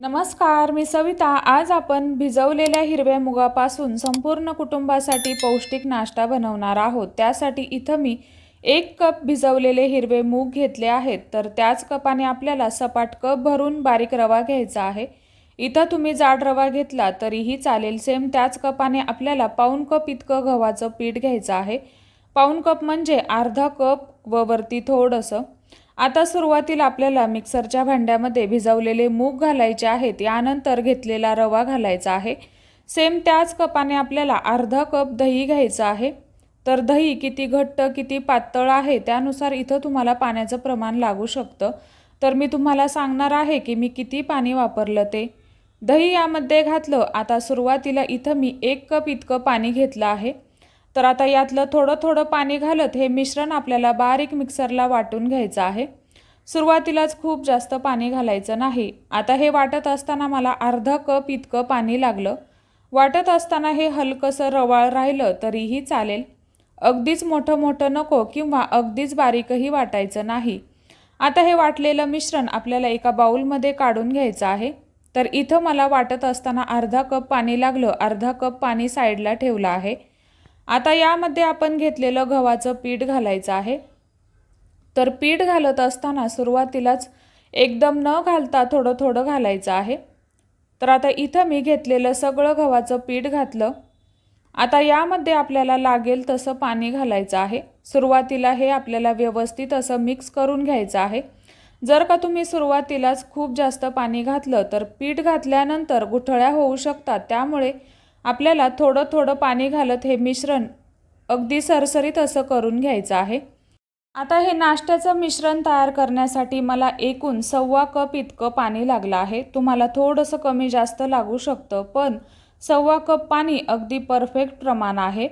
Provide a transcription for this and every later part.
नमस्कार मी सविता. आज आपण भिजवलेल्या हिरव्या मुगापासून संपूर्ण कुटुंबासाठी पौष्टिक नाश्ता बनवणार आहोत. त्यासाठी इथं मी एक कप भिजवलेले हिरवे मूग घेतले आहेत. तर त्याच कपाने आपल्याला सपाट कप भरून बारीक रवा घ्यायचा आहे. इथं तुम्ही जाड रवा घेतला तरीही चालेल. सेम त्याच कपाने आपल्याला पाऊण कप इतकं गव्हाचं पीठ घ्यायचं आहे. पाऊण कप म्हणजे अर्धा कप व वरती थोडंसं आता सुरुवातीला आपल्याला मिक्सरच्या भांड्यामध्ये भिजवलेले मूग घालायचे आहेत यानंतर घेतलेला रवा घालायचा आहे. सेम त्याच कपाने आपल्याला अर्धा कप दही घ्यायचं आहे. तर दही किती घट्ट किती पातळ आहे त्यानुसार इथं तुम्हाला पाण्याचं प्रमाण लागू शकतं. तर मी तुम्हाला सांगणार आहे की मी किती पाणी वापरलं ते. दही यामध्ये घातलं आता सुरुवातीला इथं मी एक कप इतकं पाणी घेतलं आहे. तर आता यातलं थोडं थोडं पाणी घालत हे मिश्रण आपल्याला बारीक मिक्सरला वाटून घ्यायचं आहे. सुरुवातीलाच खूप जास्त पाणी घालायचं नाही. आता हे वाटत असताना मला अर्धा कप इतकं पाणी लागलं. वाटत असताना हे हलकंसं रवाळ राहिलं तरीही चालेल. अगदीच मोठं मोठं नको किंवा अगदीच बारीकही वाटायचं नाही. आता हे वाटलेलं मिश्रण आपल्याला एका बाऊलमध्ये काढून घ्यायचं आहे. तर इथं मला वाटत असताना अर्धा कप पाणी लागलं. अर्धा कप पाणी साईडला ठेवलं आहे. आता यामध्ये आपण घेतलेलं गव्हाचं पीठ घालायचं आहे. तर पीठ घालत असताना सुरुवातीलाच एकदम न घालता थोडं थोडं घालायचं आहे. तर आता इथं मी घेतलेलं सगळं गव्हाचं पीठ घातलं. आता यामध्ये आपल्याला लागेल तसं पाणी घालायचं आहे. सुरुवातीला हे आपल्याला व्यवस्थित असं मिक्स करून घ्यायचं आहे. जर का तुम्ही सुरुवातीलाच खूप जास्त पाणी घातलं तर पीठ घातल्यानंतर गुठळ्या होऊ शकतात. त्यामुळे आपल्याला थोडं थोडं पाणी घालत हे मिश्रण अगदी सरसरीत असं करून घ्यायचं आहे. आता हे नाश्त्याचं मिश्रण तयार करण्यासाठी मला एकूण सव्वा कप इतकं पाणी लागलं आहे. तुम्हाला थोडंसं कमी जास्त लागू शकतं पण सव्वा कप पाणी अगदी परफेक्ट प्रमाण आहे.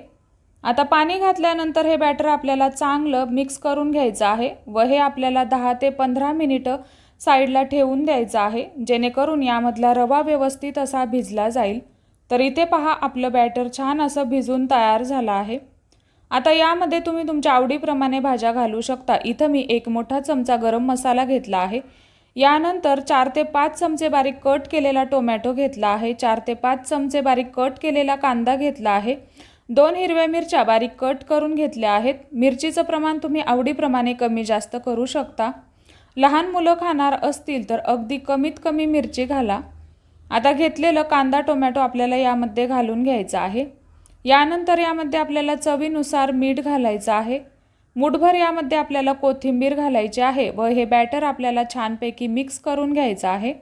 आता पाणी घातल्यानंतर हे बॅटर आपल्याला चांगलं मिक्स करून घ्यायचं आहे व हे आपल्याला दहा ते पंधरा मिनिटं साईडला ठेवून द्यायचं आहे जेणेकरून यामधला रवा व्यवस्थित असा भिजला जाईल. तर इथे पहा आपलं बॅटर छान असं भिजून तयार झालं आहे. आता यामध्ये तुम्ही तुमच्या आवडीप्रमाणे भाज्या घालू शकता. इथं मी एक मोठा चमचा गरम मसाला घेतला आहे. यानंतर चार ते पाच चमचे बारीक कट केलेला टोमॅटो घेतला आहे. चार ते पाच चमचे बारीक कट केलेला कांदा घेतला आहे. दोन हिरव्या मिरच्या बारीक कट करून घेतल्या आहेत. मिरचीचं प्रमाण तुम्ही आवडीप्रमाणे कमी जास्त करू शकता. लहान मुलं खाणार असतील तर अगदी कमीत कमी मिरची घाला. आता घेतलेलं कांदा टोमॅटो आपल्याला यामध्ये घालून घ्यायचं आहे. यानंतर यामध्ये आपल्याला चवीनुसार मीठ घालायचं आहे. मुठभर यामध्ये आपल्याला कोथिंबीर घालायची आहे व हे बॅटर आपल्याला छानपैकी मिक्स करून घ्यायचं आहे.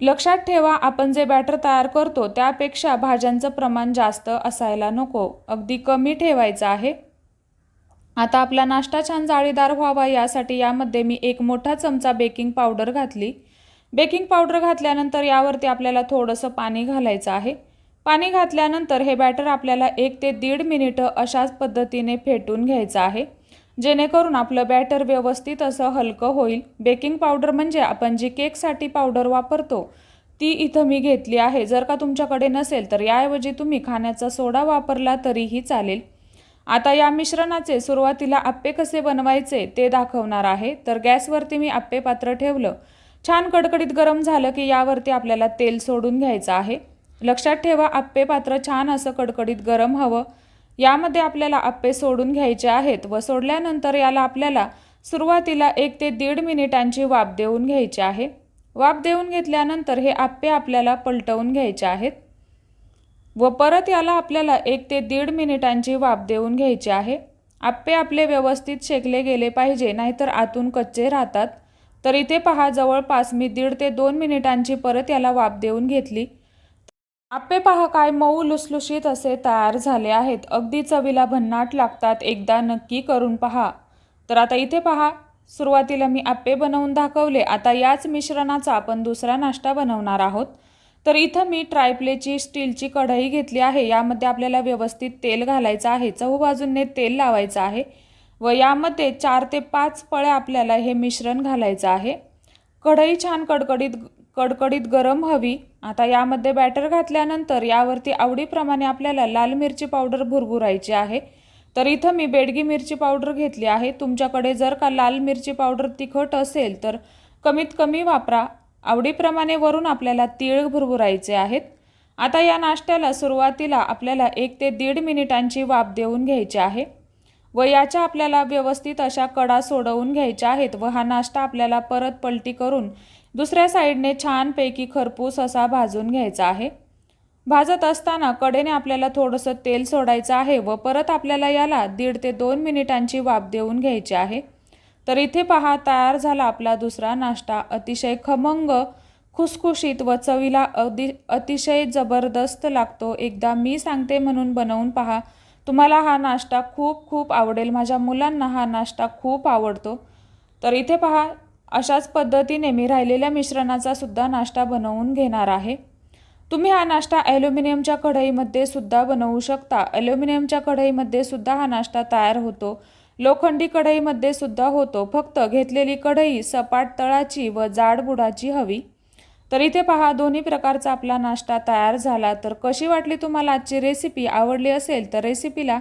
लक्षात ठेवा आपण जे बॅटर तयार करतो त्यापेक्षा भाज्यांचं प्रमाण जास्त असायला नको. अगदी कमी ठेवायचं आहे. आता आपला नाश्ता छान जाळीदार व्हावा यासाठी यामध्ये मी एक मोठा चमचा बेकिंग पावडर घातली. बेकिंग पावडर घातल्यानंतर यावरती आपल्याला थोडंसं पाणी घालायचं आहे. पाणी घातल्यानंतर हे बॅटर आपल्याला एक ते दीड मिनिटं अशाच पद्धतीने फेटून घ्यायचं आहे. जेणेकरून आपलं बॅटर व्यवस्थित असं हलकं होईल. बेकिंग पावडर म्हणजे आपण जी केकसाठी पावडर वापरतो ती इथं मी घेतली आहे. जर का तुमच्याकडे नसेल तर याऐवजी तुम्ही खाण्याचा सोडा वापरला तरीही चालेल. आता या मिश्रणाचे सुरुवातीला आप्पे कसे बनवायचे ते दाखवणार आहे. तर गॅसवरती मी आप्पे पात्र ठेवलं. छान कडकडीत गरम झालं की यावरती आपल्याला तेल सोडून घ्यायचं आहे. लक्षात ठेवा आप्पे पात्र छान असं कडकडीत गरम हवं. यामध्ये आपल्याला आप्पे सोडून घ्यायचे आहेत व सोडल्यानंतर याला आपल्याला सुरुवातीला एक ते दीड मिनिटांची वाफ देऊन घ्यायची आहे. वाफ देऊन घेतल्यानंतर हे आप्पे आपल्याला पलटवून घ्यायचे आहेत व परत याला आपल्याला एक ते दीड मिनिटांची वाफ देऊन घ्यायची आहे. आप्पे आपले व्यवस्थित शेकले गेले पाहिजे नाहीतर आतून कच्चे राहतात. तर इथे पहा जवळपास मी दीड ते दोन मिनिटांची परत याला वाफ देऊन घेतली. आप्पे पहा काय मऊ लुसलुशीत असे तयार झाले आहेत. अगदी चवीला भन्नाट लागतात. एकदा नक्की करून पहा. तर आता इथे पहा सुरुवातीला मी आप्पे बनवून दाखवले. आता याच मिश्रणाचा आपण दुसरा नाश्ता बनवणार आहोत. तर इथं मी ट्रायप्लेची स्टीलची कढई घेतली आहे. यामध्ये आपल्याला व्यवस्थित तेल घालायचं आहे. चहूबाजूने तेल लावायचं आहे. व यामध्ये चार ते पाच पळ्या आपल्याला हे मिश्रण घालायचं आहे. कढई छान कडकडीत कडकडीत गरम हवी. आता यामध्ये बॅटर घातल्यानंतर यावरती आवडीप्रमाणे आपल्याला लाल मिरची पावडर भुरभुरायची आहे. तर इथं मी बेडगी मिरची पावडर घेतली आहे. तुमच्याकडे जर का लाल मिरची पावडर तिखट असेल तर कमीत कमी वापरा. आवडीप्रमाणे वरून आपल्याला तीळ भुरभुरायचे आहेत. आता या नाश्त्याला सुरुवातीला आपल्याला एक ते दीड मिनिटांची वाफ देऊन घ्यायची आहे. व याच्या आपल्याला व्यवस्थित अशा कडा सोडवून घ्यायच्या आहेत व हा नाश्ता आपल्याला परत पलटी करून दुसऱ्या साईडने छानपैकी खरपूस असा भाजून घ्यायचा आहे. भाजत असताना कडेने आपल्याला थोडंसं तेल सोडायचं आहे व परत आपल्याला याला दीड ते दोन मिनिटांची वाफ देऊन घ्यायची आहे. तर इथे पहा तयार झाला आपला दुसरा नाश्ता. अतिशय खमंग खुसखुशीत व चवीला अगदी अतिशय जबरदस्त लागतो. एकदा मी सांगते म्हणून बनवून पहा. तुम्हाला हा नाश्ता खूप खूप आवडेल. माझ्या मुलांना हा नाश्ता खूप आवडतो. तर इथे पहा अशाच पद्धतीने मी राहिलेल्या मिश्रणाचा सुद्धा नाश्ता बनवून घेणार आहे. तुम्ही हा नाश्ता ॲल्युमिनियमच्या कढईमध्ये सुद्धा बनवू शकता. ॲल्युमिनियमच्या कढईमध्ये सुद्धा हा नाश्ता तयार होतो. लोखंडी कढईमध्ये सुद्धा होतो. फक्त घेतलेली कढई सपाट तळाची व जाड बुडाची हवी. तर इथे पहा दोन्ही प्रकारचा आपला नाश्ता तयार झाला. तर कशी वाटली तुम्हाला आजची रेसिपी आवडली असेल तर रेसिपीला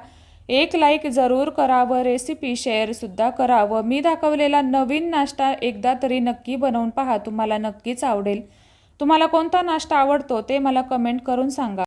एक लाईक जरूर करा व रेसिपी शेअरसुद्धा करा व मी दाखवलेला नवीन नाश्ता एकदा तरी नक्की बनवून पहा. तुम्हाला नक्कीच आवडेल. तुम्हाला कोणता नाश्ता आवडतो ते मला कमेंट करून सांगा.